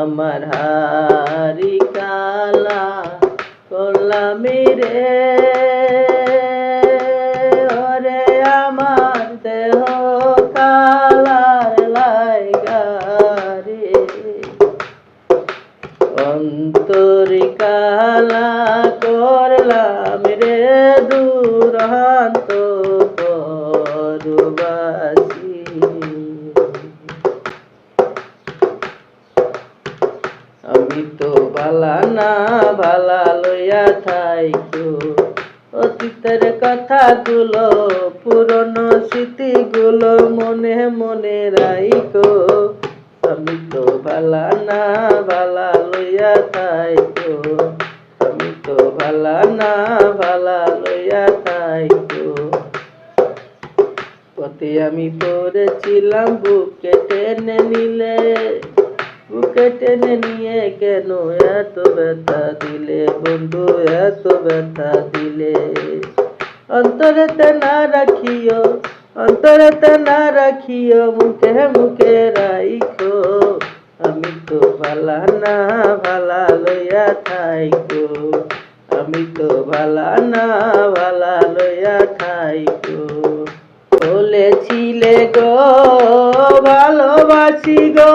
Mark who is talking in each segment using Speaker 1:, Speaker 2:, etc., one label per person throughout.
Speaker 1: আমার হারি কালা করলাম রে। ওরে আমার দেহ কালার লাইগা রে অন্তরি কালা করলাম বালা না বালা লইয়া থাইকো। অতীতের কথাগুলো, পুরনো স্মৃতিগুলো মনে মনে রাইকো আমি তো বালা না বালা লইয়া থাইকো। আমি তো বালা না বালা লইয়া থাইকো। পথে আমি পড়েছিলাম বুকে টেনে নিলে। বুকে টেনে নিয়ে কেন? এত ব্যথা দিলে বন্ধু, এত ব্যথা দিলে। অন্তরেতে না রাখিও, অন্তরেতে না রাখিও, মুখে মুখে রাইখো। আমি তো ভালা না ভালা লইয়া থাইকো। আমি তো ভালা না ভালা লইয়া থাইকো। বলেছিলে গো, ভালোবাসি গো।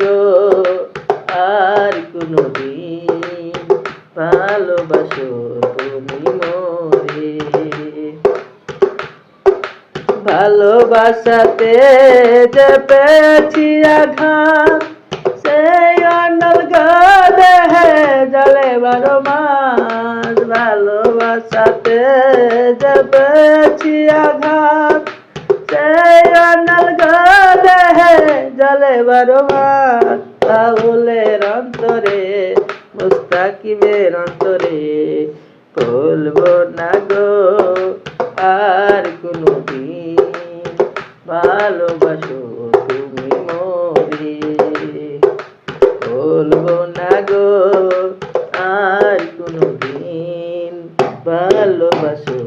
Speaker 1: গো আর কোনো দিন ভালোবাসো তুমি মরে। ভালোবাসাতে যে পেয়েছি আঘাত, সেই গদে জলে বারো মাস। ভালোবাসাতে যে পেয়েছি আঘাত অনল গদহে জলে বারবার আউলের অন্তরে, মুস্তাকিমের অন্তরে, বলব না গো, আর কোনো দিন ভালোবাসো তুমি মরে। বলব না গো, আর কোনো দিন ভালোবাসো